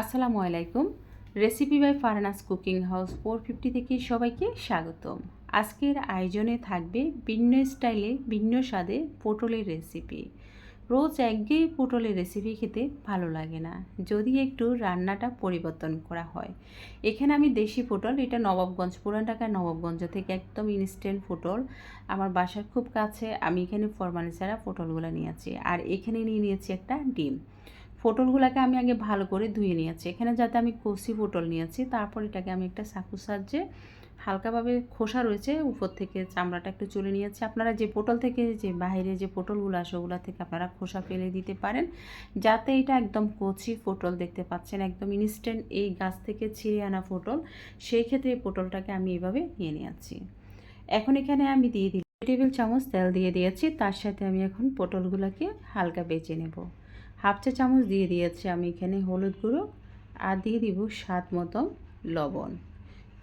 আসসালামু আলাইকুম। Recipe by Farnaz cooking house four fifty থেকে সবাইকে স্বাগতম। আজকের আয়োজনে থাকবে ভিন্ন স্টাইলে ভিন্ন স্বাদে পটলের রেসিপি রোজ একঘেয়ে পটলের রেসিপি খেতে ভালো লাগে না। যদি একটু রান্নাটা পরিবর্তন করা হয়। এখানে আমি দেশি পটল, এটা নবাবগঞ্জ, পুরান ঢাকার নবাবগঞ্জ থেকে একদম ইনস্ট্যান্ট পটল। আমার বাসার খুব কাছে, আমি এখানে ফরমালি ছাড়া পটলগুলো নিয়েছি আর এখানে নিয়ে নিয়েছি একটা ডিম। পটলগুলোকে আমি আগে ভালো করে ধুয়ে নিয়েছি। এখানে যাতে আমি কষি পটল নিয়েছি, তারপর এটাকে আমি একটা চাকুর সাহায্যে হালকাভাবে খোসা রয়েছে, উপর থেকে চামড়াটা একটু চলে নিয়েছি। আপনারা যে পটল থেকে যে বাইরে যে পটলগুলো আসে, ওগুলো থেকে আপনারা খোসা ফেলে দিতে পারেন। যাতে এটা একদম কচি পটল দেখতে পাচ্ছেন, একদম ইনস্ট্যান্ট এই গাছ থেকে ছিঁড়ে আনা পটল, সেই ক্ষেত্রে এই পটলটাকে আমি এভাবে নিয়ে নিয়েছি। এখন এখানে আমি দিয়ে দিই টেবিল চামচ তেল দিয়ে দিয়েছি, তার সাথে আমি এখন পটলগুলোকে হালকা বেঁচে নেব। হাফ চা চামচ দিয়ে দিয়েছি আমি এখানে হলুদ গুঁড়ো আর দিয়ে দিব স্বাদ মতো লবণ।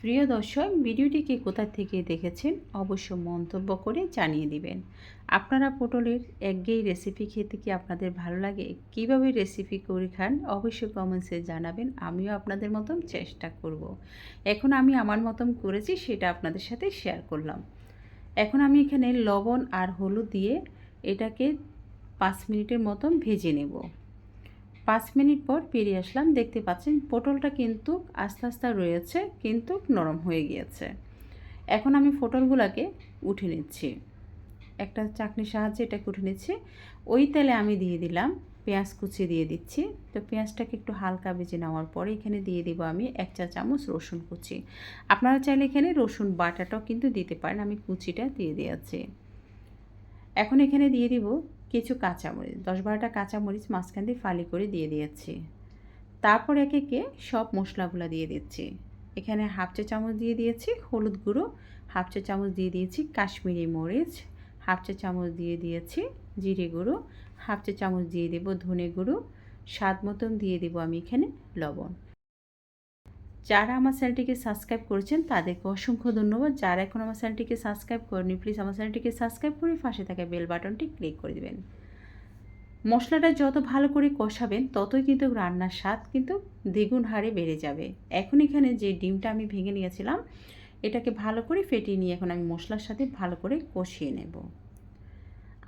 প্রিয় দর্শক, ভিডিওটিকে কোথা থেকে দেখেছেন অবশ্য মন্তব্য করে জানিয়ে দিবেন। আপনারা পটলের একঘেয়ে রেসিপি খেতে কি আপনাদের ভালো লাগে? কীভাবে রেসিপি করে খান? অবশ্যই কমেন্টসে জানাবেন। আমিও আপনাদের মতন চেষ্টা করব। এখন আমি আমার মতন করেছি, সেটা আপনাদের সাথে শেয়ার করলাম। এখন আমি এখানে লবণ আর হলুদ দিয়ে এটাকে পাঁচ মিনিটের মতন ভেজে নেব। পাঁচ মিনিট পর পেরিয়ে আসলাম। দেখতে পাচ্ছেন, পটলটা কিন্তু আস্তে আস্তে রয়েছে, কিন্তু নরম হয়ে গিয়েছে। এখন আমি পটলগুলোকে উঠে নিচ্ছি। একটা চাকনির সাহায্যে এটাকে উঠে নিচ্ছি। ওই তেলে আমি দিয়ে দিলাম পেঁয়াজ কুচি দিয়ে দিচ্ছি। তো পেঁয়াজটাকে একটু হালকা ভেজে নেওয়ার পরে এখানে দিয়ে দিব আমি এক চা চামচ রসুন কুচি। আপনারা চাইলে এখানে রসুন বাটাটাও কিন্তু দিতে পারেন। আমি কুচিটা দিয়ে দিয়েছি। এখন এখানে দিয়ে দিব কিছু কাঁচামরিচ, দশ বারোটা কাঁচামরিচ মাঝখান দিয়ে ফালি করে দিয়ে দিয়েছি। তারপর একে একে সব মশলাগুলো দিয়ে দিচ্ছি। এখানে হাফ চা চামচ দিয়ে দিয়েছি হলুদ গুঁড়ো, হাফ চা চামচ দিয়ে দিয়েছি কাশ্মীরি মরিচ, হাফ চা চামচ দিয়ে দিয়েছি জিরে গুঁড়ো, হাফ চা চামচ দিয়ে দেবো ধনে গুঁড়ো, স্বাদ মতন দিয়ে দেবো আমি এখানে লবণ। যারা আমার চ্যানেলটিকে সাবস্ক্রাইব করেছেন, তাদেরকে অসংখ্য ধন্যবাদ। যারা এখন আমার চ্যানেলটিকে সাবস্ক্রাইব করেনি প্লিজ আমার চ্যানেলটিকে সাবস্ক্রাইব করে পাশে থাকা বেল বাটনটি ক্লিক করে দেবেন। মশলাটা যত ভালো করে কষাবেন, ততই কিন্তু রান্নার স্বাদ কিন্তু দ্বিগুণ হারে বেড়ে যাবে। এখন এখানে যে ডিমটা আমি ভেঙে নিয়েছিলাম, এটাকে ভালো করে ফেটিয়ে নিয়ে এখন আমি মশলার সাথে ভালো করে কষিয়ে নেব।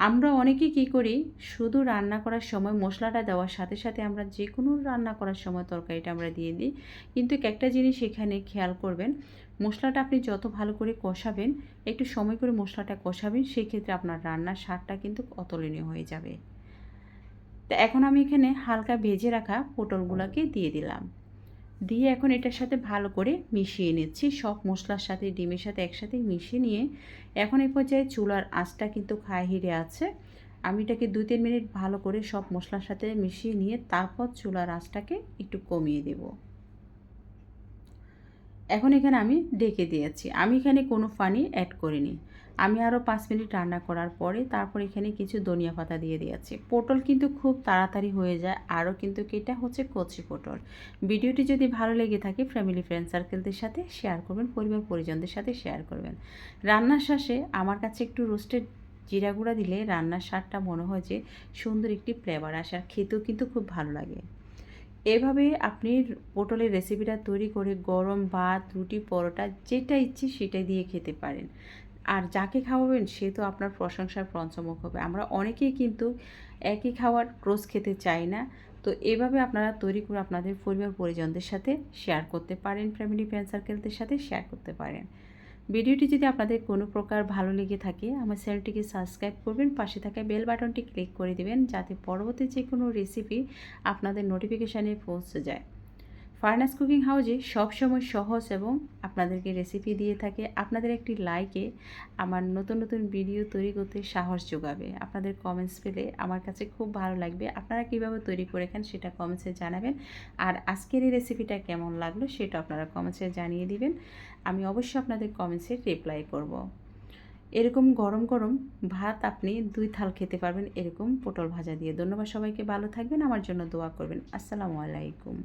আমরা অনেকে কি করি? শুধু রান্না করার সময় মশলাটা দেওয়ার সাথে সাথে আমরা যে কোনো রান্না করার সময় তরকারিটা আমরা দিয়ে দিই। কিন্তু একটা জিনিস এখানে খেয়াল করবেন, মশলাটা আপনি যত ভালো করে কষাবেন, একটু সময় করে মশলাটা কষাবেন সেই ক্ষেত্রে আপনার রান্নার স্বাদটা কিন্তু অতুলনীয় হয়ে যাবে। তো এখন আমি এখানে হালকা ভেজে রাখা পটলগুলোকে দিয়ে দিলাম। দিয়ে এখন এটার সাথে ভালো করে মিশিয়ে নিচ্ছি। সব মশলার সাথে, ডিমের সাথে একসাথে মিশিয়ে নিয়ে এখন এই পর্যায়ে চুলার আঁচটা কিন্তু খায় হিরে আছে। আমি এটাকে দুই তিন মিনিট ভালো করে সব মশলার সাথে মিশিয়ে নিয়ে তারপর চুলার আঁচটাকে একটু কমিয়ে দেব। এখন এখানে আমি ডেকে দিয়েছি। আমি এখানে কোনো পানি অ্যাড করিনি। আমি আরও পাঁচ মিনিট রান্না করার পরে তারপর এখানে কিছু ধনিয়া পাতা দিয়ে দিয়েছি। পটল কিন্তু খুব তাড়াতাড়ি হয়ে যায় আরও কিন্তু এটা হচ্ছে কচি পটল। ভিডিওটি যদি ভালো লেগে থাকে ফ্যামিলি ফ্রেন্ড সার্কেলদের সাথে শেয়ার করবেন, পরিবার পরিজনদের সাথে শেয়ার করবেন। রান্নার শেষে আমার কাছে একটু রোস্টেড জিরা গুঁড়া দিলে রান্নার স্বাদটা মনে হয় যে সুন্দর একটি ফ্লেভার আসে আর খেতেও কিন্তু খুব ভালো লাগে। এভাবে আপনি পটলের রেসিপিটা তৈরি করে গরম ভাত, রুটি, পরোটা যেটা ইচ্ছে সেটাই দিয়ে খেতে পারেন। আর যাকে খাওয়াবেন সে তো আপনার প্রশংসার পঞ্চমুখ হবে। আমরা অনেকেই কিন্তু একই খাওয়ার ক্রোজ খেতে চাই না। তো এভাবে আপনারা তৈরি করে আপনাদের পরিবার পরিজনদের সাথে শেয়ার করতে পারেন ফ্যামিলি ফ্রেন্ড সার্কেলদের সাথে শেয়ার করতে পারেন। ভিডিওটি যদি আপনাদের কোনো প্রকার ভালো লেগে থাকে, আমার চ্যানেলটিকে সাবস্ক্রাইব করবেন, পাশে থাকা বেল বাটনটি ক্লিক করে দেবেন, যাতে পরবর্তী যে কোনো রেসিপি আপনাদের নোটিফিকেশানে পৌঁছে যায়। ফার্নাস কুকিং হাউজে সবসময় সহজ এবং আপনাদেরকে রেসিপি দিয়ে থাকে। আপনাদের একটি লাইকে আমার নতুন নতুন ভিডিও তৈরি করতে সাহস যোগাবে। আপনাদের কমেন্টস পেলে আমার কাছে খুব ভালো লাগবে। আপনারা কীভাবে তৈরি করে খান সেটা কমেন্টসে জানাবেন। আর আজকের এই রেসিপিটা কেমন লাগল সেটা আপনারা কমেন্টসে জানিয়ে দিবেন। আমি অবশ্যই আপনাদের কমেন্টসে রিপ্লাই করব। এরকম গরম গরম ভাত আপনি দুই থাল খেতে পারবেন এরকম পটল ভাজা দিয়ে। ধন্যবাদ সবাইকে। ভালো থাকবেন। আমার জন্য দোয়া করবেন। আসসালামু আলাইকুম।